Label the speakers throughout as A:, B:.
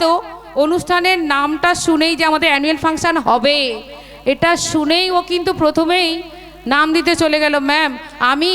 A: হয়তো অনুষ্ঠানের নামটা শুনেই যে আমাদের অ্যানুয়াল ফাংশন হবে এটা শুনেই ও কিন্তু প্রথমেই নাম দিতে চলে গেল ম্যাম আমি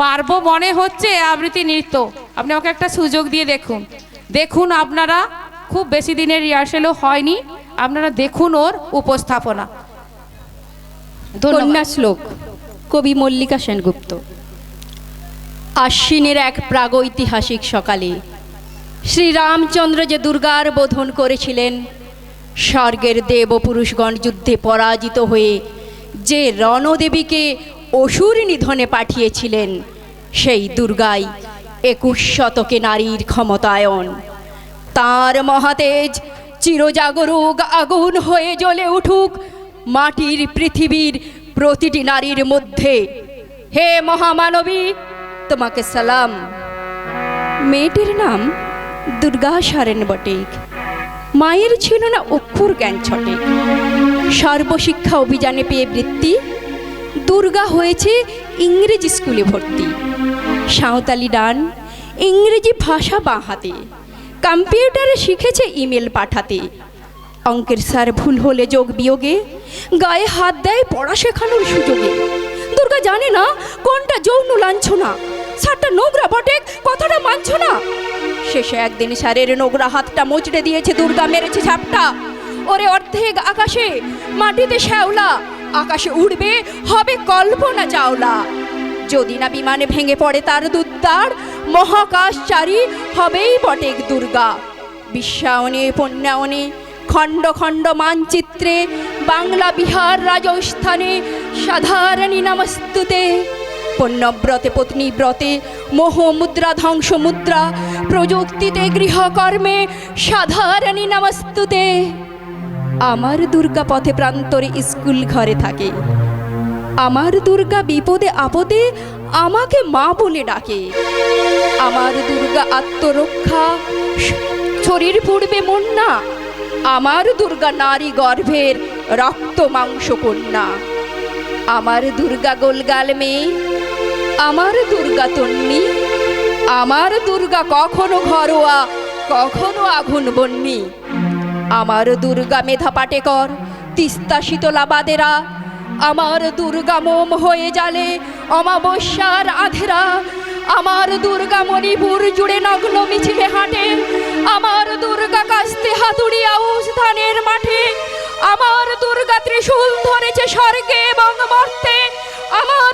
A: পারব মনে হচ্ছে আবৃত্তি নৃত্য। আপনি আমাকে একটা সুযোগ দিয়ে দেখুন। দেখুন আপনারা খুব বেশি দিনের রিহার্সেলও হয়নি আপনারা দেখুন ওর উপস্থাপনা।
B: কন্যা শ্লোক। কবি মল্লিকা সেনগুপ্ত। আশ্বিনের এক প্রাগৈতিহাসিক সকালে শ্রীরামচন্দ্র যে দুর্গার বোধন করেছিলেন, স্বর্গের দেব পুরুষগণ যুদ্ধে পরাজিত হয়ে যে রণদেবীকে অসুর নিধনে পাঠিয়েছিলেন, সেই দুর্গাই একুশ শতকে নারীর ক্ষমতায়ন। তার মহাতেজ চিরজাগরুক আগুন হয়ে জ্বলে উঠুক মাটির পৃথিবীর প্রতিটি নারীর মধ্যে। হে মহামানবী, তোমাকে সালাম। মেয়েটির নাম দুর্গা সারেন বটেক মায়ের ছিল না অক্ষর জ্ঞান ছটে। সর্বশিক্ষা অভিযানে পেয়ে বৃত্তি, দুর্গা হয়েছে ইংরেজি স্কুলে ভর্তি। সাঁওতালি ডান, ইংরেজি ভাষা বাঁ হাতে। কম্পিউটারে শিখেছে ইমেল পাঠাতে। অঙ্কের স্যার ভুল হলে যোগ বিয়োগে, গায়ে হাত দেয় পড়া শেখানোর সুযোগে। দুর্গা জানে না কোনটা যৌন লাঞ্ছনা স্যারটা নোংরা বটে, কথাটা মানছ না? শেষে একদিন স্যারের নোংরা হাতটা মুচড়ে দিয়েছে, দুর্গা মেরেছে ঝাপটা ওরে অর্ধেক আকাশে, মাটিতে শ্যাওলা। আকাশে উড়বে, হবে কল্পনা চাওলা। যদি না বিমানে ভেঙে পড়ে তার দুদ্দার মহাকাশচারী হবেই বটেক দুর্গা। বিশ্বায়নে পণ্যায়নে, খণ্ড খণ্ড মানচিত্রে, বাংলা বিহার রাজস্থানে, সাধারণী নমস্তুতে। পণ্যব্রতে পত্নী ব্রতে মোহ মুদ্রা ধ্বংস মুদ্রা প্রযুক্তিতে গৃহকর্মে, সাধারণী নমস্তুতে। আমার দুর্গা পথে প্রান্তরে স্কুল ঘরে থাকে। আমার দুর্গা বিপদে আপদে আমাকে মা বলে ডাকে। আমার দুর্গা আত্মরক্ষা, শরীর পুড়বে মন না আমার দুর্গা নারী গর্ভের রক্ত মাংস কন্যা আমার দুর্গা গোলগাল মেয়ে। আমার দুর্গা তন্নি, আমার দুর্গা কখনো ঘরোয়া, কখনো আগুন বন্যি আমার দুর্গা মেধা পাটেকর তিস্তা শীতলা বাদেরা। আমার দুর্গা মোম হয়ে জালে, অমাবস্যার আধেরা। আমার দুর্গা মণিপুর জুড়ে নগ্ন মিছিলে হাঁটে। আমার দুর্গা কাস্তে হাতুড়ি আউস ধানের মাঠে। আমার দুর্গা ত্রিশূল ধরেছে স্বর্গে এবং মর্তে।